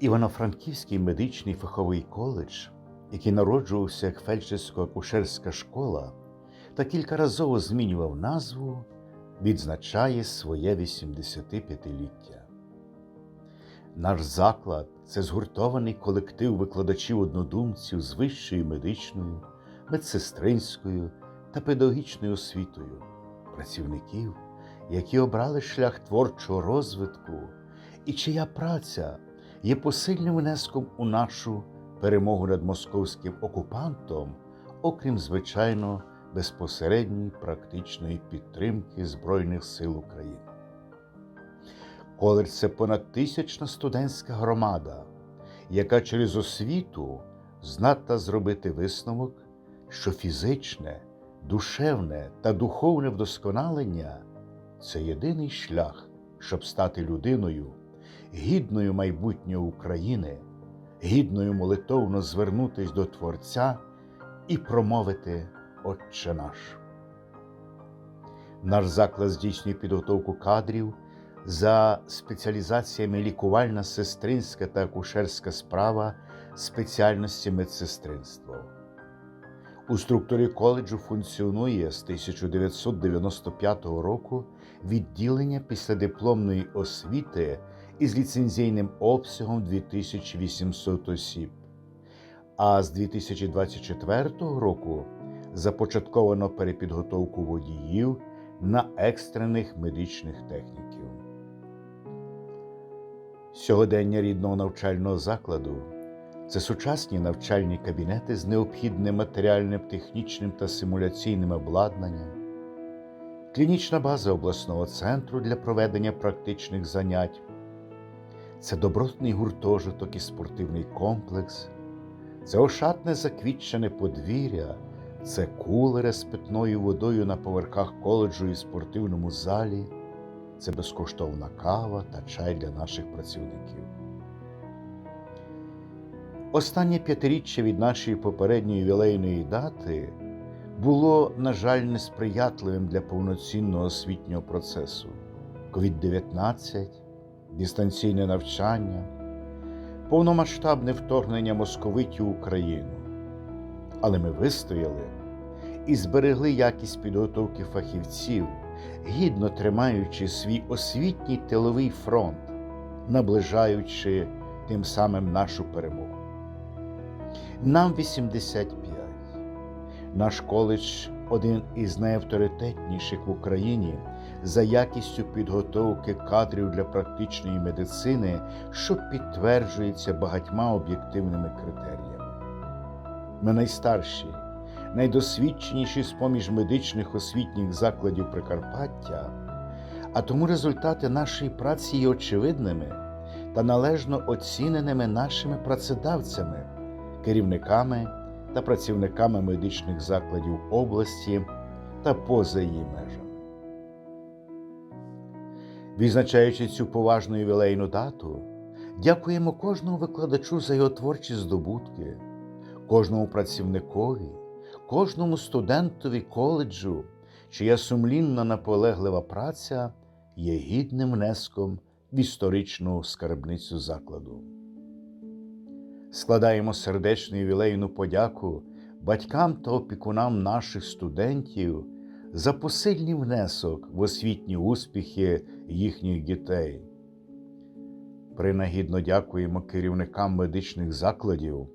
Івано-Франківський медичний фаховий коледж, який народжувався як фельдшерсько-акушерська школа та кількаразово змінював назву, відзначає своє 85-ліття. Наш заклад це згуртований колектив викладачів-однодумців з вищою медичною, медсестринською та педагогічною освітою, працівників, які обрали шлях творчого розвитку і чия праця є посильним внеском у нашу перемогу над московським окупантом, окрім звичайно безпосередньої практичної підтримки Збройних сил України. Коледж це понад тисячна студентська громада, яка через освіту здатна зробити висновок, що фізичне, душевне та духовне вдосконалення це єдиний шлях, щоб стати людиною, гідною майбутнього України, гідною молитовно звернутись до Творця і промовити Отче наш. Наш заклад здійснює підготовку кадрів за спеціалізаціями лікувальна, сестринська та акушерська справа спеціальності медсестринства. У структурі коледжу функціонує з 1995 року відділення післядипломної освіти із ліцензійним обсягом 2800 осіб. А з 2024 року започатковано перепідготовку водіїв на екстрених медичних техніків. Сьогодення рідного навчального закладу це сучасні навчальні кабінети з необхідним матеріальним, технічним та симуляційним обладнанням, клінічна база обласного центру для проведення практичних занять, це добротний гуртожиток і спортивний комплекс, це ошатне заквітчене подвір'я, це кулери з питною водою на поверхах коледжу і спортивному залі, це безкоштовна кава та чай для наших працівників. Останнє п'ятиріччя від нашої попередньої ювілейної дати було, на жаль, несприятливим для повноцінного освітнього процесу. COVID-19, дистанційне навчання, повномасштабне вторгнення московитів в Україну. Але ми вистояли і зберегли якість підготовки фахівців, гідно тримаючи свій освітній тиловий фронт, наближаючи тим самим нашу перемогу. Нам 85. Наш коледж один із найавторитетніших в Україні за якістю підготовки кадрів для практичної медицини, що підтверджується багатьма об'єктивними критеріями. Ми найстарші, найдосвідченіші з поміж медичних освітніх закладів Прикарпаття, а тому результати нашої праці є очевидними та належно оціненими нашими працедавцями, керівниками та працівниками медичних закладів області та поза її межами. Відзначаючи цю поважну ювілейну дату, дякуємо кожному викладачу за його творчі здобутки, кожному працівникові, кожному студентові коледжу, чия сумлінна наполеглива праця є гідним внеском в історичну скарбницю закладу. Складаємо сердечну ювілейну подяку батькам та опікунам наших студентів за посильний внесок в освітні успіхи їхніх дітей. Принагідно дякуємо керівникам медичних закладів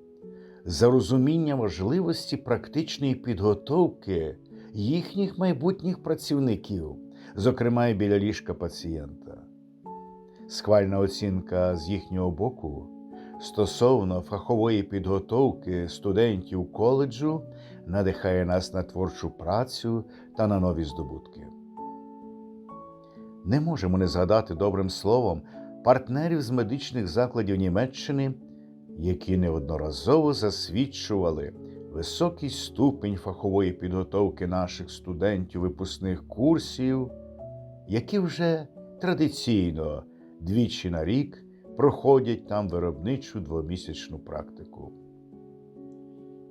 за розуміння важливості практичної підготовки їхніх майбутніх працівників, зокрема і біля ліжка пацієнта. Схвальна оцінка з їхнього боку стосовно фахової підготовки студентів коледжу надихає нас на творчу працю та на нові здобутки. Не можемо не згадати добрим словом партнерів з медичних закладів Німеччини, які неодноразово засвідчували високий ступінь фахової підготовки наших студентів випускних курсів, які вже традиційно двічі на рік проходять там виробничу двомісячну практику.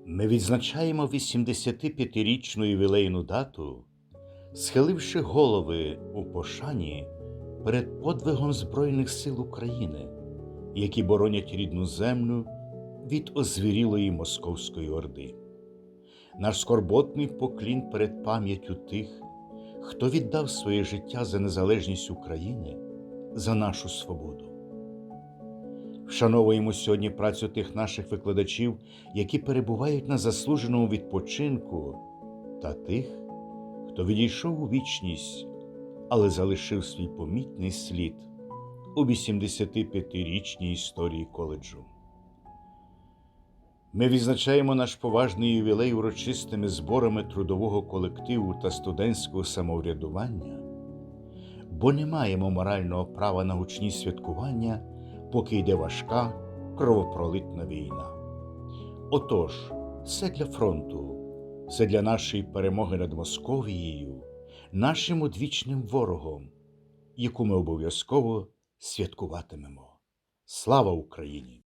Ми відзначаємо 85-річну ювілейну дату, схиливши голови у пошані перед подвигом Збройних сил України, які боронять рідну землю від озвірілої московської орди. Наш скорботний поклін перед пам'яттю тих, хто віддав своє життя за незалежність України, за нашу свободу. Вшановуємо сьогодні працю тих наших викладачів, які перебувають на заслуженому відпочинку, та тих, хто відійшов у вічність, але залишив свій помітний слід у 85-річній історії коледжу. Ми відзначаємо наш поважний ювілей урочистими зборами трудового колективу та студентського самоврядування, бо не маємо морального права на гучні святкування, поки йде важка кровопролитна війна. Отож, все для фронту, все для нашої перемоги над Московією, нашим одвічним ворогом, яку ми обов'язково святкуватимемо. Слава Україні!